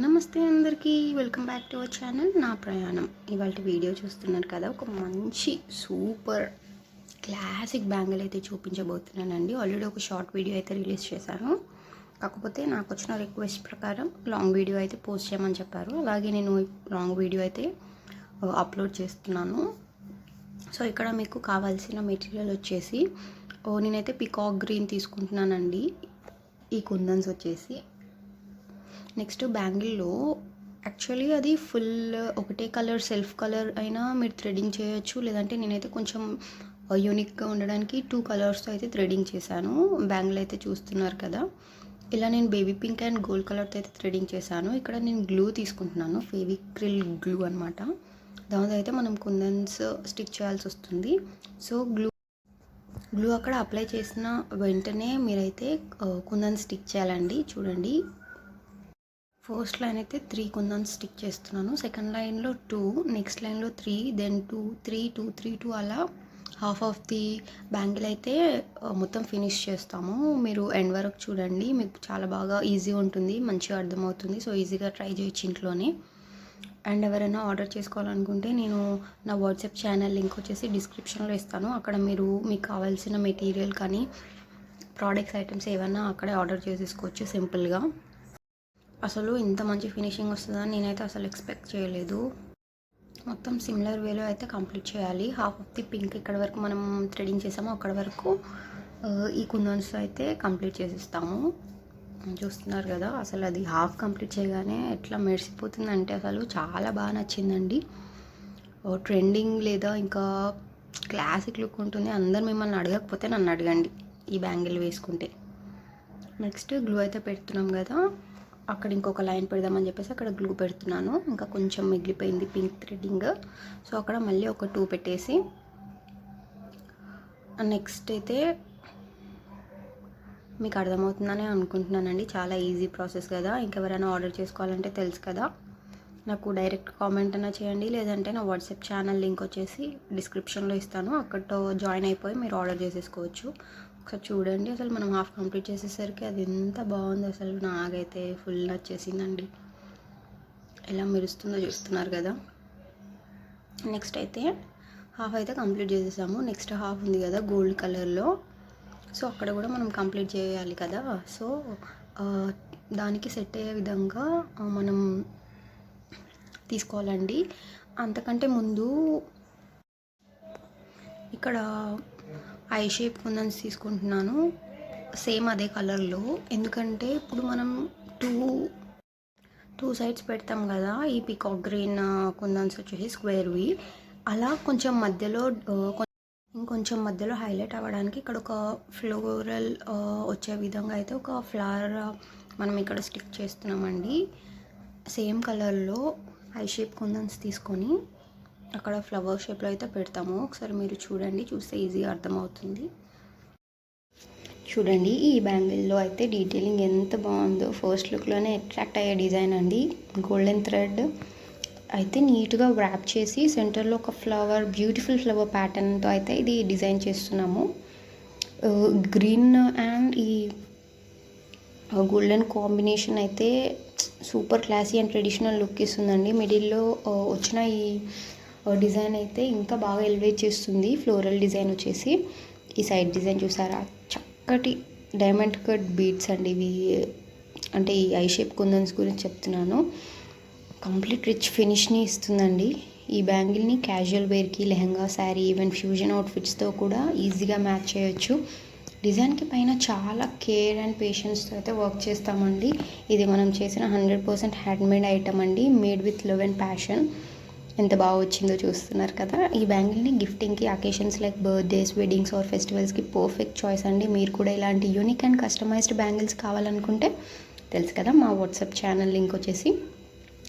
నమస్తే అందరికీ welcome back to our channel నా ప్రయాణం. ఇవాళ వీడియో చూస్తున్నారు కదా ఒక మంచి సూపర్ క్లాసిక్ బ్యాంగిల్ అయితే చూపించబోతున్నానండి. ఆల్రెడీ ఒక షార్ట్ వీడియో అయితే రిలీజ్ చేశాను. కాకపోతే నాకు వచ్చిన రిక్వెస్ట్ ప్రకారం లాంగ్ వీడియో అయితే పోస్ట్ చేయమని చెప్పారు. అలాగే నేను లాంగ్ వీడియో అయితే అప్లోడ్ చేస్తున్నాను. సో ఇక్కడ మీకు కావాల్సిన మెటీరియల్ వచ్చేసి ఓ నేనైతే పికాక్ గ్రీన్ తీసుకుంటున్నానండి. ఈ కుందన్స్ వచ్చేసి నెక్స్ట్ బ్యాంగిల్లో యాక్చువల్లీ అది ఫుల్ ఒకటే కలర్ సెల్ఫ్ కలర్ అయినా మీరు థ్రెడింగ్ చేయొచ్చు. లేదంటే నేనైతే కొంచెం యూనిక్గా ఉండడానికి టూ కలర్స్తో అయితే థ్రెడింగ్ చేశాను. బ్యాంగిల్ అయితే చూస్తున్నారు కదా. ఇలా నేను బేబీ పింక్ అండ్ గోల్డ్ కలర్తో అయితే థ్రెడింగ్ చేశాను. ఇక్కడ నేను గ్లూ తీసుకుంటున్నాను. ఫేవిక్రిల్ గ్లూ అనమాట దాంతో అయితే మనం కుందన్స్ స్టిక్ చేయాల్సి వస్తుంది. సో గ్లూ గ్లూ అక్కడ అప్లై చేసిన వెంటనే మీరైతే కుందన్ స్టిక్ చేయాలండి. చూడండి. ఫస్ట్ లైన్ అయితే త్రీ కుందన్ స్టిక్ చేస్తున్నాను. సెకండ్ లైన్లో టూ నెక్స్ట్ లైన్లో three then two three two three two అలా హాఫ్ ఆఫ్ ది బ్యాంగిల్ అయితే మొత్తం ఫినిష్ చేస్తాము. మీరు ఎండ్ వరకు చూడండి. మీకు చాలా బాగా ఈజీ ఉంటుంది మంచిగా అర్థమవుతుంది. సో ఈజీగా ట్రై చేయొచ్చు ఇంట్లోనే. అండ్ ఎవరైనా ఆర్డర్ చేసుకోవాలనుకుంటే నేను నా వాట్సాప్ ఛానల్ లింక్ వచ్చేసి డిస్క్రిప్షన్లో ఇస్తాను. అక్కడ మీరు మీకు కావాల్సిన మెటీరియల్ కానీ ప్రోడక్ట్స్ ఐటమ్స్ ఏమైనా అక్కడే ఆర్డర్ చేసేసుకోవచ్చు సింపుల్గా. అసలు ఇంత మంచి ఫినిషింగ్ వస్తుందని నేనైతే అసలు ఎక్స్పెక్ట్ చేయలేదు. మొత్తం సిమిలర్ వేలో అయితే కంప్లీట్ చేయాలి. హాఫ్ ఆఫ్ ది పింక్ ఇక్కడ వరకు మనం థ్రెడింగ్ చేసామో అక్కడ వరకు ఈ కుందన్స్ అయితే కంప్లీట్ చేసిస్తాము. చూస్తున్నారు కదా అసలు అది హాఫ్ కంప్లీట్ చేయగానే ఎట్లా మెరిసిపోతుందంటే అసలు చాలా బాగా నచ్చిందండి. ట్రెండింగ్ లేదా ఇంకా క్లాసిక్ లుక్ ఉంటుంది. అందరు మిమ్మల్ని అడగకపోతే నన్ను అడగండి ఈ బ్యాంగిల్ వేసుకుంటే. నెక్స్ట్ గ్లూ అయితే పెడుతున్నాం కదా. అక్కడ ఇంకొక లైన్ పెడదామని చెప్పేసి అక్కడ గ్లూ పెడుతున్నాను. ఇంకా కొంచెం మిగిలిపోయింది పింక్ థ్రెడ్డింగ్. సో అక్కడ మళ్ళీ ఒక టూ పెట్టేసి నెక్స్ట్ అయితే మీకు అర్థమవుతుందని అనుకుంటున్నానండి. చాలా ఈజీ ప్రాసెస్ కదా. ఇంకెవరైనా ఆర్డర్ చేసుకోవాలంటే తెలుసు కదా. నాకు డైరెక్ట్ కామెంట్ అయినా చేయండి. లేదంటే నా వాట్సాప్ ఛానల్ లింక్ వచ్చేసి డిస్క్రిప్షన్లో ఇస్తాను. అక్కడతో జాయిన్ అయిపోయి మీరు ఆర్డర్ చేసేసుకోవచ్చు. ఒకసారి చూడండి అసలు మనం హాఫ్ కంప్లీట్ చేసేసరికి అది ఎంత బాగుంది. అసలు నాకైతే ఫుల్ నచ్చేసిందండి. ఎలా మెరుస్తుందో చూస్తున్నారు కదా. నెక్స్ట్ అయితే హాఫ్ అయితే కంప్లీట్ చేసేసాము. నెక్స్ట్ హాఫ్ ఉంది కదా గోల్డ్ కలర్లో సో అక్కడ కూడా మనం కంప్లీట్ చేయాలి కదా. సో దానికి సెట్ అయ్యే విధంగా మనం తీసుకోవాలండి. అంతకంటే ముందు ఇక్కడ ఐ షేప్ కుందన్స్ తీసుకుంటున్నాను. సేమ్ అదే కలర్లో. ఎందుకంటే ఇప్పుడు మనం టూ టూ సైడ్స్ పెడతాం కదా ఈ పికాక్ గ్రీన్ కుందన్స్ వచ్చేసి స్క్వేర్వి అలా కొంచెం మధ్యలో ఇంకొంచెం మధ్యలో హైలైట్ అవ్వడానికి ఇక్కడ ఒక ఫ్లోరల్ వచ్చే విధంగా అయితే ఒక ఫ్లవర్ మనం ఇక్కడ స్టిక్ చేస్తున్నామండి. సేమ్ కలర్లో ఐ షేప్ కుందన్స్ తీసుకొని అక్కడ ఫ్లవర్ షేప్లో అయితే పెడతాము. ఒకసారి మీరు చూడండి చూస్తే ఈజీగా అర్థమవుతుంది. చూడండి ఈ బ్యాంగిల్లో అయితే డీటెయిలింగ్ ఎంత బాగుందో. ఫస్ట్ లుక్లోనే అట్రాక్ట్ అయ్యే డిజైన్ అండి. గోల్డెన్ థ్రెడ్ అయితే నీట్గా వ్రాప్ చేసి సెంటర్లో ఒక ఫ్లవర్ బ్యూటిఫుల్ ఫ్లవర్ ప్యాటర్న్తో అయితే ఇది డిజైన్ చేస్తున్నాము. గ్రీన్ అండ్ ఈ గోల్డెన్ కాంబినేషన్ అయితే super classy and traditional look ఇస్తుందండి. మిడిల్లో వచ్చిన ఈ డిజైన్ అయితే ఇంకా బాగా ఎలివేట్ చేస్తుంది. ఫ్లోరల్ డిజైన్ వచ్చేసి ఈ సైడ్ డిజైన్ చూసారా? చక్కటి డైమండ్ కట్ బీడ్స్ అండి ఇవి. అంటే ఈ ఐ షేప్ కుందన్స్ గురించి చెప్తున్నాను. కంప్లీట్ రిచ్ ఫినిష్ని ఇస్తుందండి. ఈ బ్యాంగిల్ని క్యాజువల్ వేర్కి లెహంగా శారీ ఈవెన్ ఫ్యూజన్ అవుట్ఫిట్స్తో కూడా ఈజీగా మ్యాచ్ చేయొచ్చు. డిజైన్కి పైన చాలా కేర్ అండ్ పేషెన్స్తో అయితే వర్క్ చేస్తామండి. ఇది మనం చేసిన హండ్రెడ్ పర్సెంట్ హ్యాండ్మేడ్ ఐటమ్ అండి. Made with love and passion. ఎంత బాగా వచ్చిందో చూస్తున్నారు కదా. ఈ బ్యాంగిల్ని గిఫ్టింగ్కి occasions like birthdays weddings or ఫెస్టివల్స్కి perfect choice అండి. మీరు కూడా ఇలాంటి యూనిక్ అండ్ కస్టమైజ్డ్ బ్యాంగిల్స్ కావాలనుకుంటే తెలుసు కదా మా వాట్సాప్ ఛానల్ లింక్ వచ్చేసి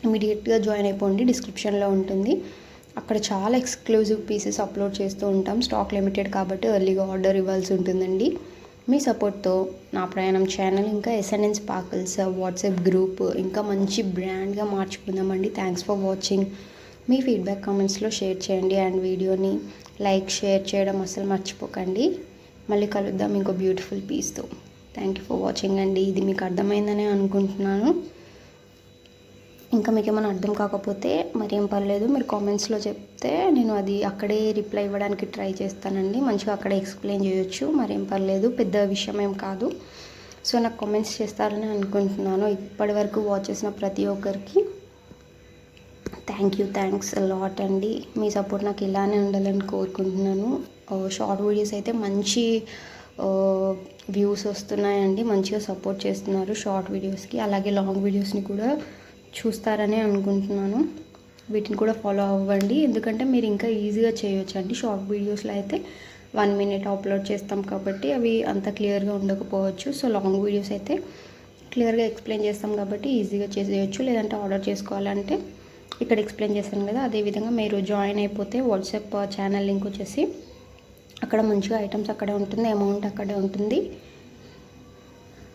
ఇమీడియట్గా జాయిన్ అయిపోండి. డిస్క్రిప్షన్లో ఉంటుంది. అక్కడ చాలా ఎక్స్క్లూజివ్ పీసెస్ అప్లోడ్ చేస్తూ ఉంటాం. స్టాక్ లిమిటెడ్ కాబట్టి ఎర్లీగా ఆర్డర్ ఇవ్వాల్సి ఉంటుందండి. మీ సపోర్ట్తో నా ప్రయాణం ఛానల్ ఇంకా ఎస్ఎన్ఎన్ స్పార్కిల్స్ వాట్సాప్ గ్రూప్ ఇంకా మంచి బ్రాండ్గా మార్చుకుందామండి. థ్యాంక్స్ ఫర్ వాచింగ్ మీ ఫీడ్బ్యాక్ కామెంట్స్లో షేర్ చేయండి అండ్ వీడియోని లైక్ షేర్ చేయడం అసలు మర్చిపోకండి. మళ్ళీ కలుద్దాం ఇంకో బ్యూటిఫుల్ పీస్తో థ్యాంక్ యూ ఫర్ వాచింగ్ అండి. ఇది మీకు అర్థమైందని అనుకుంటున్నాను. ఇంకా మీకు ఏమైనా అర్థం కాకపోతే మరి ఏం పర్లేదు మీరు కామెంట్స్లో చెప్తే నేను అది అక్కడే రిప్లై ఇవ్వడానికి ట్రై చేస్తానండి. మంచిగా అక్కడే ఎక్స్ప్లెయిన్ చేయొచ్చు మరి ఏం పర్లేదు. పెద్ద విషయం ఏం కాదు. సో నాకు కామెంట్స్ చేస్తారని అనుకుంటున్నాను. ఇప్పటి వరకు వాచ్ చేసిన ప్రతి ఒక్కరికి థ్యాంక్ యూ థ్యాంక్స్ లాట్ అండి. మీ సపోర్ట్ నాకు ఇలానే ఉండాలని కోరుకుంటున్నాను. షార్ట్ వీడియోస్ అయితే మంచి వ్యూస్ వస్తున్నాయండి. మంచిగా సపోర్ట్ చేస్తున్నారు షార్ట్ వీడియోస్కి అలాగే లాంగ్ వీడియోస్ని కూడా చూస్తారని అనుకుంటున్నాను. వీటిని కూడా ఫాలో అవ్వండి. ఎందుకంటే మీరు ఇంకా ఈజీగా చేయొచ్చు అండి. షార్ట్ వీడియోస్లో అయితే వన్ మినిట్ అప్లోడ్ చేస్తాం కాబట్టి అవి అంత క్లియర్గా ఉండకపోవచ్చు. సో లాంగ్ వీడియోస్ అయితే క్లియర్గా ఎక్స్ప్లెయిన్ చేస్తాం కాబట్టి ఈజీగా చేసేయచ్చు. లేదంటే ఆర్డర్ చేసుకోవాలంటే ఇక్కడ ఎక్స్ప్లెయిన్ చేశాను కదా అదేవిధంగా మీరు జాయిన్ అయిపోతే వాట్సాప్ ఛానల్ లింక్ వచ్చేసి అక్కడ మంచిగా ఐటమ్స్ అక్కడే ఉంటుంది అమౌంట్ అక్కడే ఉంటుంది.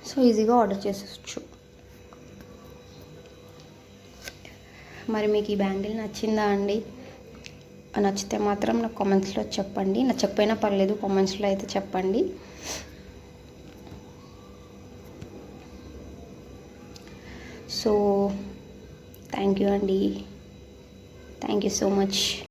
సో ఈజీగా ఆర్డర్ చేసేవచ్చు మరి మీకు ఈ బ్యాంగిల్ నచ్చిందా అండి? నచ్చితే మాత్రం నాకు కామెంట్స్లో చెప్పండి. నచ్చకపోయినా పర్లేదు కామెంట్స్లో అయితే చెప్పండి. సో థ్యాంక్ యూ అండి. Thank you so much